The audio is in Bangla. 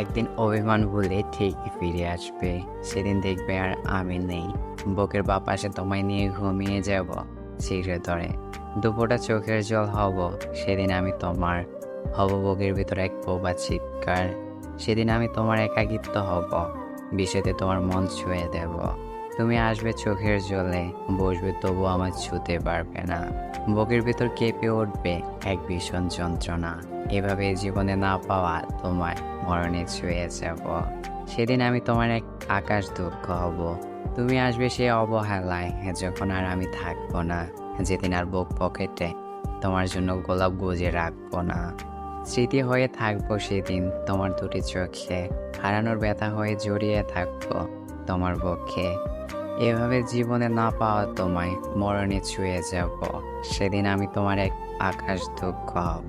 একদিন অভিমান ভুলে ঠিক ফিরে আসবে। সেদিন দেখবে আর আমি নেই। বুকের বা পাশে তোমায় নিয়ে ঘুমিয়ে যাব চিড়ে ধরে দুপুরটা চোখের জল হব, সেদিন আমি তোমার হব বুকের ভিতরে এক বোবা চিৎকার সেদিন আমি তোমার একাকিত্ব হব বিষয়তে তোমার মন ছুঁয়ে দেব। তুমি আসবে চোখের জলে, বসবে তবু আমার ছুতে পারবে না। বুকের ভিতর কেঁপে উঠবে এক ভীষণ যন্ত্রণা। এভাবে জীবনে না পাওয়া তোমায় মরণে ছুঁয়ে যাব। সেদিন আমি তোমার এক আকাশ দুঃখ হব। তুমি আসবে সে অবহেলায় যখন আর আমি থাকব না। যেদিন আর বুক পকেটে তোমার জন্য গোলাপ গুজে রাখব না। স্মৃতি হয়ে থাকব সেদিন তোমার দুটি চোখে। হারানোর ব্যথা হয়ে জড়িয়ে থাকব তোমার পক্ষে এভাবে জীবনে না পাওয়া তোমায় মরণে ছুঁয়ে যাব। সেদিন আমি তোমার এক আকাশ দুঃখ হব।